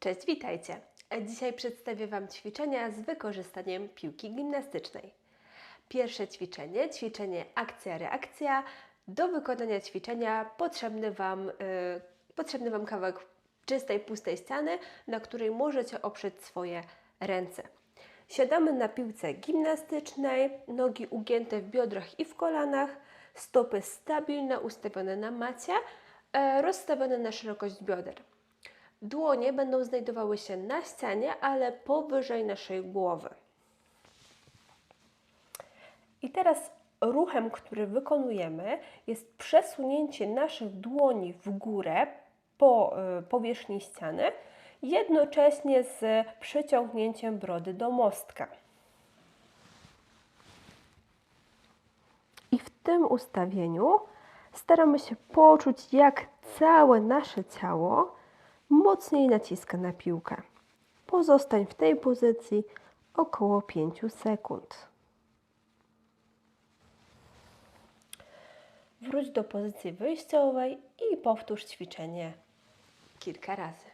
Cześć, witajcie. Dzisiaj przedstawię Wam ćwiczenia z wykorzystaniem piłki gimnastycznej. Pierwsze ćwiczenie, ćwiczenie akcja-reakcja. Do wykonania ćwiczenia potrzebny Wam, y, potrzebny Wam kawałek czystej, pustej ściany, na której możecie oprzeć swoje ręce. Siadamy na piłce gimnastycznej, nogi ugięte w biodrach i w kolanach, stopy stabilne, ustawione na macie, e, rozstawione na szerokość bioder. Dłonie będą znajdowały się na ścianie, ale powyżej naszej głowy. I teraz ruchem, który wykonujemy, jest przesunięcie naszych dłoni w górę po y, powierzchni ściany, jednocześnie z przyciągnięciem brody do mostka. I w tym ustawieniu staramy się poczuć, jak całe nasze ciało mocniej naciska na piłkę. Pozostań w tej pozycji około 5 sekund. Wróć do pozycji wyjściowej i powtórz ćwiczenie kilka razy.